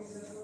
licença.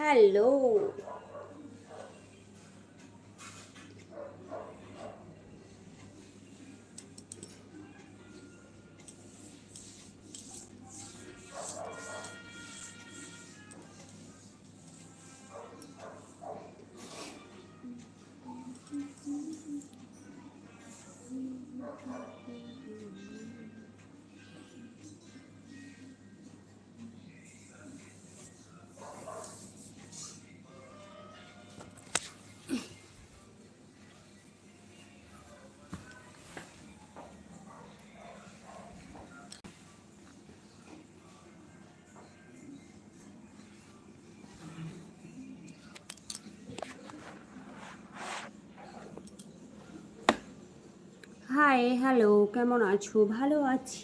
Hello hi hello কেমন আছো? ভালো আছি।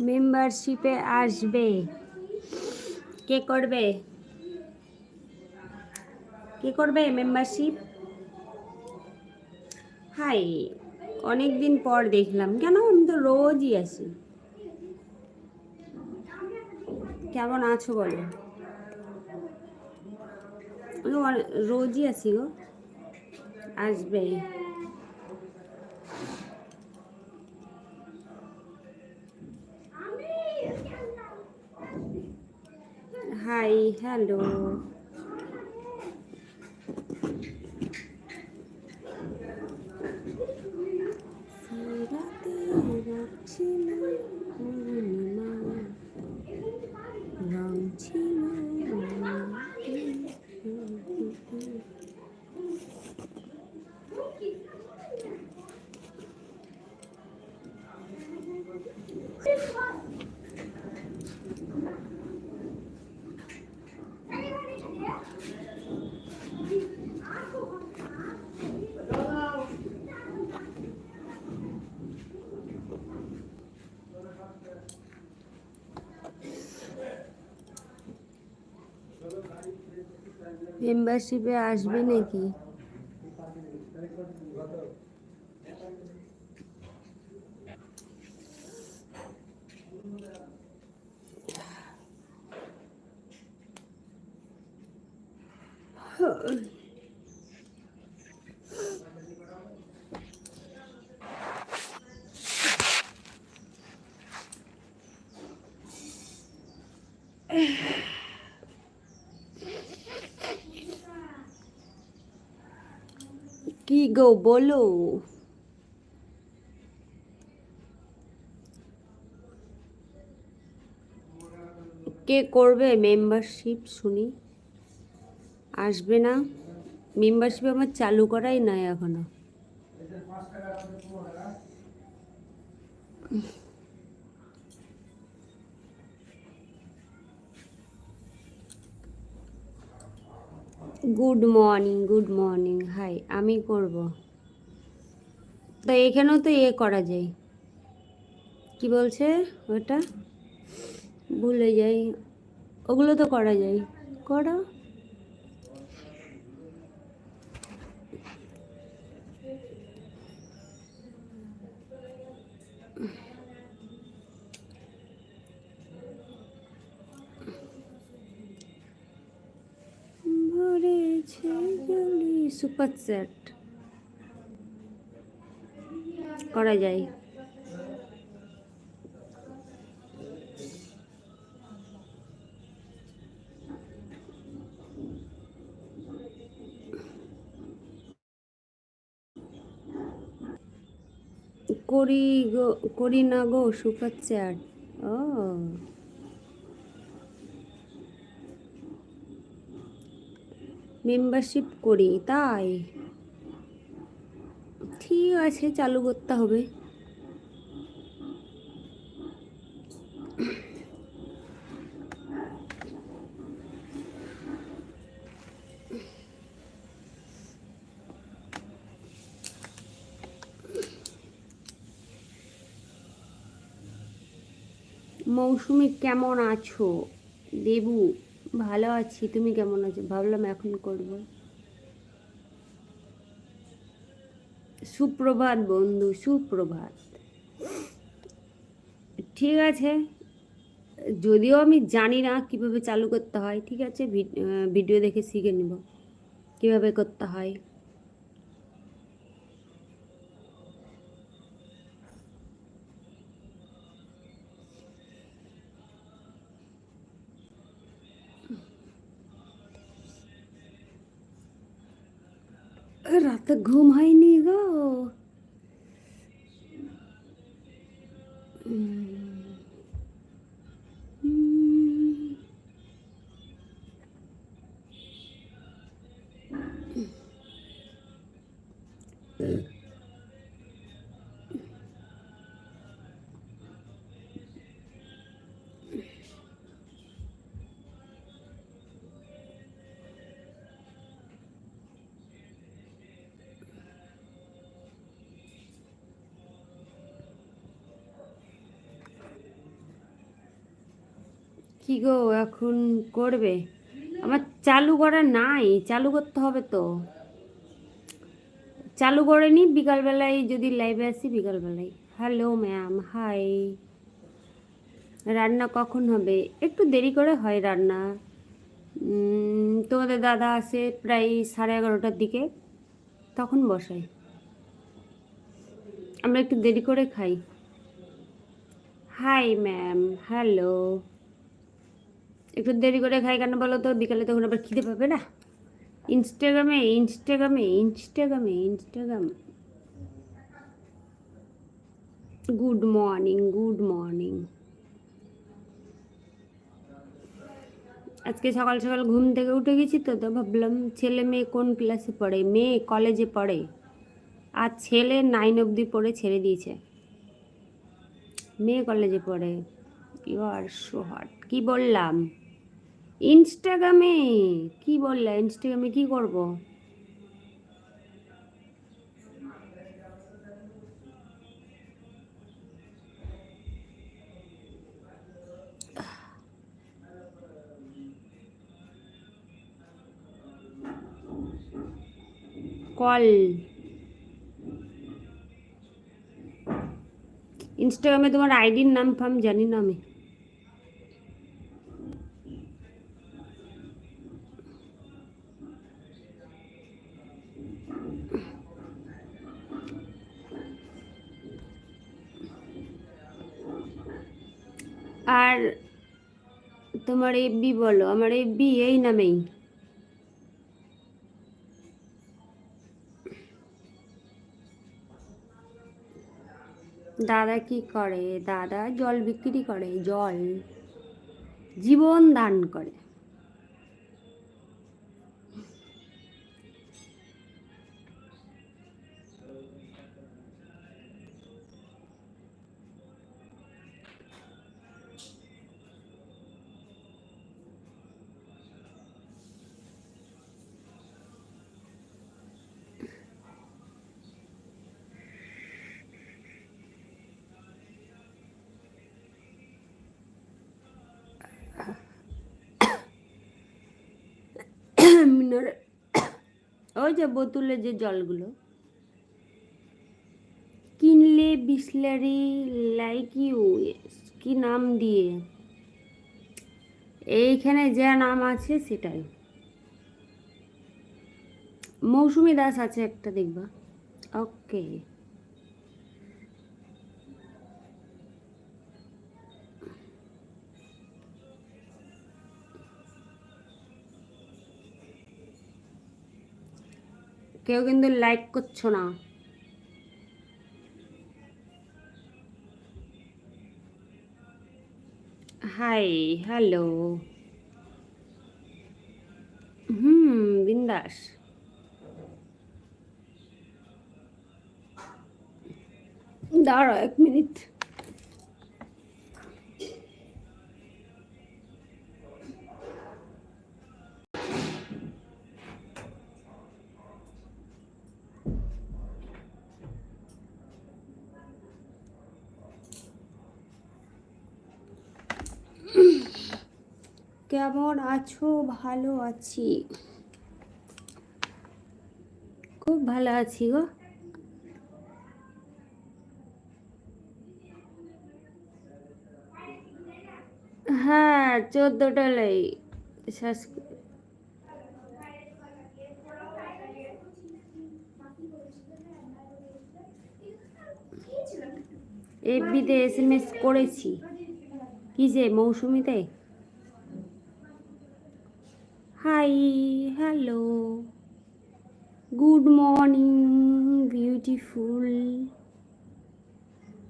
মেম্বারশিপে আসবে। কে করবে? কে করবে মেম্বারশিপ হাই অনেক দিন পর দেখলাম। কেন? আমি তো রোজই আসি। কেমন আছো বলো? রোজই আসি গো। আসবে। হাই হ্যালো রাতে রাখছিল পূর্ণিমা মেম্বারশিপে আসবে নাকি? কি গো বলো কে করবে মেম্বারশিপ শুনি? আসবে না? মেম্বারশিপ আমার চালু করাই নাই এখনও। Good morning good morning hi আমি করব। তো এখানেও তো এ করা যায়। কি বলছে ওটা? ভুলে যাই। ওগুলো তো করা যায়। করো। সুপার সেট করা যায়। করি গো করি না গো সুপার চ্যাট। মেম্বারশিপ করি তাই? ঠিক আছে চালু করতে হবে। মৌসুমি কেমন আছো? দেবু? ভালো আছি, তুমি কেমন আছো? ভাবলাম এখন করব। সুপ্রভাত বন্ধু, সুপ্রভাত। ঠিক আছে, যদিও আমি জানি না কীভাবে চালু করতে হয়, ঠিক আছে? ভিড- ভিডিও দেখে শিখে নেব, কীভাবে করতে হয়। রাতে ঘুম হয়নি গো। কি গো এখন করবে? আমার চালু করা নাই, চালু করতে হবে তো। চালু করে নি, বিকালবেলায় যদি লাইভে আসি, বিকালবেলায়। হ্যালো ম্যাম হাই রান্না কখন হবে? একটু দেরি করে হয় রান্না। তোমাদের দাদা আসে প্রায় সাড়ে এগারোটার দিকে। তখন বসাই। আমরা একটু দেরি করে খাই। হাই ম্যাম হ্যালো একটু দেরি করে খাই কেন বলো তো? বিকালে তখন আবার খিদে পাবে না? ইনস্টাগ্রামে ইনস্টাগ্রামে ইনস্টাগ্রামে Instagram good morning good morning আজকে সকাল সকাল ঘুম থেকে উঠে গেছি তো তো ভাবলাম ছেলে মেয়ে কোন ক্লাসে পড়ে? মেয়ে কলেজে পড়ে। আর ছেলে নাইন অবধি পড়ে, ছেড়ে দিয়েছে। মেয়ে কলেজে পড়ে। ইউ আর সো হট কি বললাম? ইনস্টাগ্রামে? কি বললা? ইনস্টাগ্রামে কি করব? কল। ইনস্টাগ্রামে তোমার আইডির নাম ফাম জানি না আমি। তোমার এফবি বলো, আমার এফবি এই নামেই। দাদা কি করে? দাদা জল বিক্রি করে, জল জীবন দান করে। মিনারেল ওই যে বোতলে যে জলগুলো, কিনলে বিসলারি লাইক ইউ, কি নাম দিয়ে? এইখানে যা নাম আছে সেটাই। মৌসুমি দাস আছে একটা, দেখবা। ওকে কেউ কিন্তু লাইক করছ না। Hi hello. হুম বিন্দাস। দাঁড়াও এক মিনিট। কেমন আছো? ভালো আছি। খুব ভালো আছি গো। হ্যাঁ চোদ্দোটা লাই। এফবিতে এস এম এস করেছি। কি যে, মৌসুমিতে? Hi, hello. Good morning, beautiful.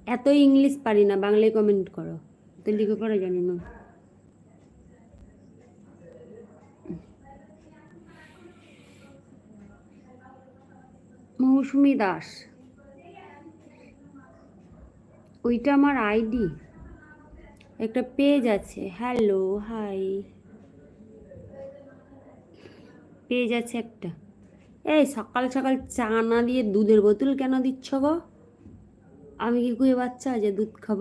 এত ইংলিশ পারি না, বাংলায় কমেন্ট করো। তো লিখে পড়া জানি না। মৌসুমি দাস। ওইটা আমার আইডি একটা পেজ আছে। হ্যালো হাই পেজ যাচ্ছে একটা। এই সকাল সকাল চা না দিয়ে দুধের বোতল কেন দিচ্ছ গো? আমি কি কুয়ে বাচ্চা যে দুধ খাব?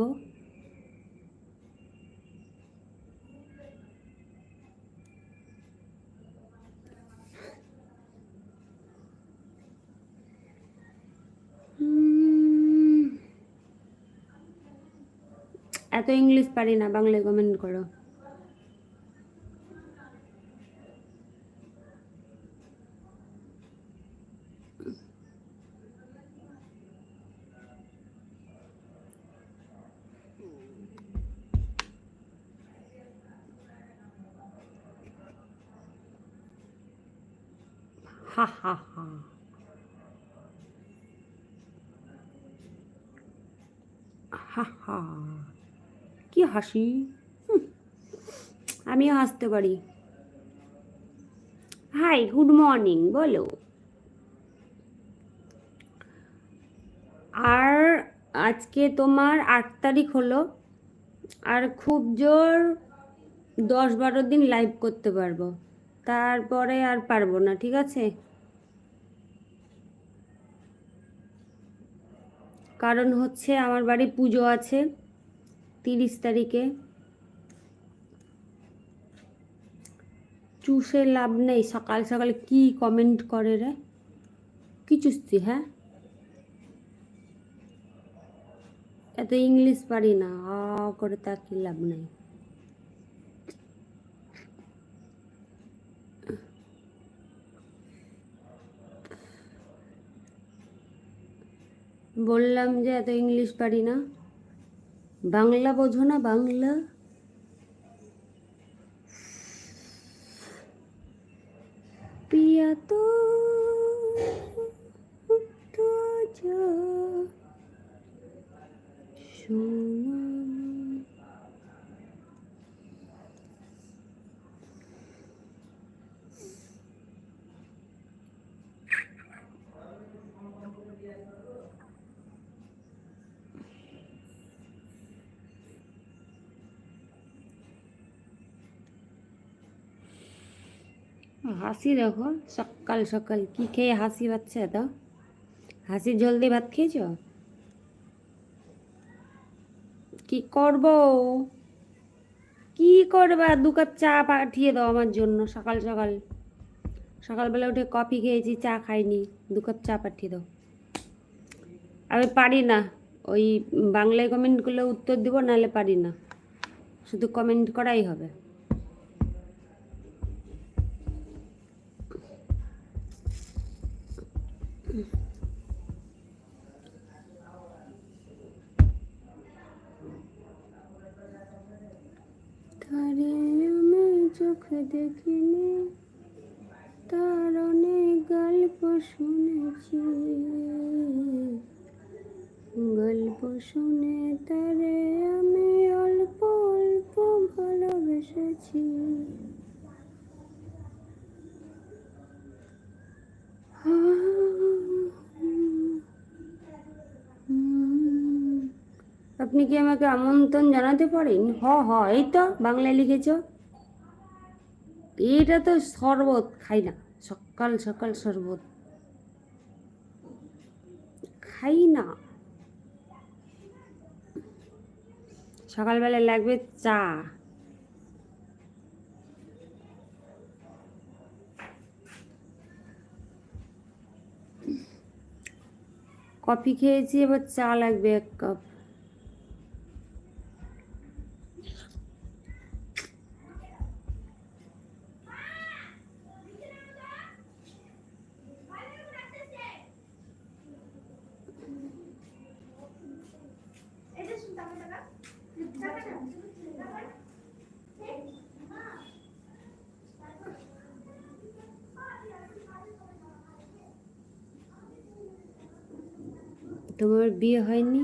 এত ইংলিশ পারি না, বাংলায় কমেন্ট করো। হা হা হা হা হা কি হাসি? আমিও হাসতে পারি। হাই গুড মর্নিং বলো। আর আজকে তোমার আট তারিখ হলো। আর খুব জোর দশ বারো দিন লাইভ করতে পারব। তারপরে আর পারব না, ঠিক আছে? কারণ হচ্ছে আমার বাড়ি পুজো আছে তিরিশ তারিখে। চুষে লাভ নেই, সকাল সকাল কি কমেন্ট করে রে? কি চুষছি হ্যাঁ? এত ইংলিশ পারি না, আ করে তা কি লাভ নাই? বললাম যে এত ইংলিশ পারি না। বাংলা বোঝো না বাংলা। পিয়া তো যা শোনা হাসি দেখো, সকাল সকাল। কি খেয়ে হাসি পাচ্ছে এত? হাসি জলদি ভাত খেয়েছ? কি করব? কি করবা? দু কাপ চা পাঠিয়ে দাও আমার জন্য সকাল সকাল। সকালবেলা উঠে কফি খেয়েছি, চা খাইনি, দু কাপ চা পাঠিয়ে দাও। আমি পারি না। ওই বাংলায় কমেন্ট করলে উত্তর দিব, নাহলে পারি না। শুধু কমেন্ট করাই হবে। তারে আমি চোখ দেখিনি, তার অনেক গল্প শুনেছি। গল্প শুনে তারে আমি অল্প অল্প ভালোবেসেছি। আপনি কি আমাকে আমন্ত্রণ জানাতে পারেন? হ হ, এই তো, বাংলায় লিখেছ। এটা তো শরবত, খাই না। সকাল সকাল শরবত। খাই না। সকালবেলা লাগবে চা। কফি খেয়েছি, এবার চা লাগবে এক কাপ। তোমার বিয়ে হয়নি?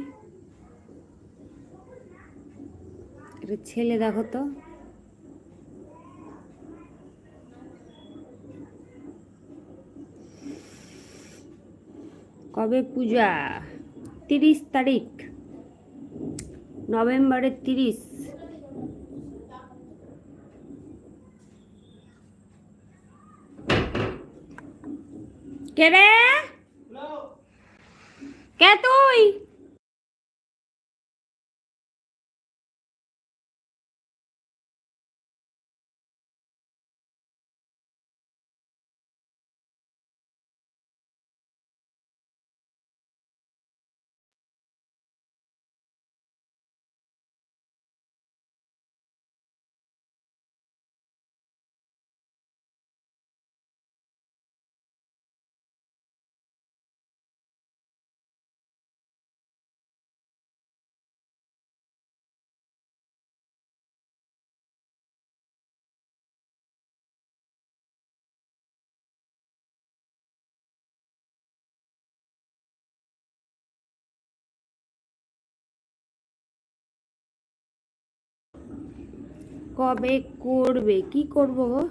একটা ছেলে দেখো তো। কবে পূজা? তিরিশ তারিখ। নভেম্বরের তিরিশ। কে রে? কে কবে করবে? কি করব গো?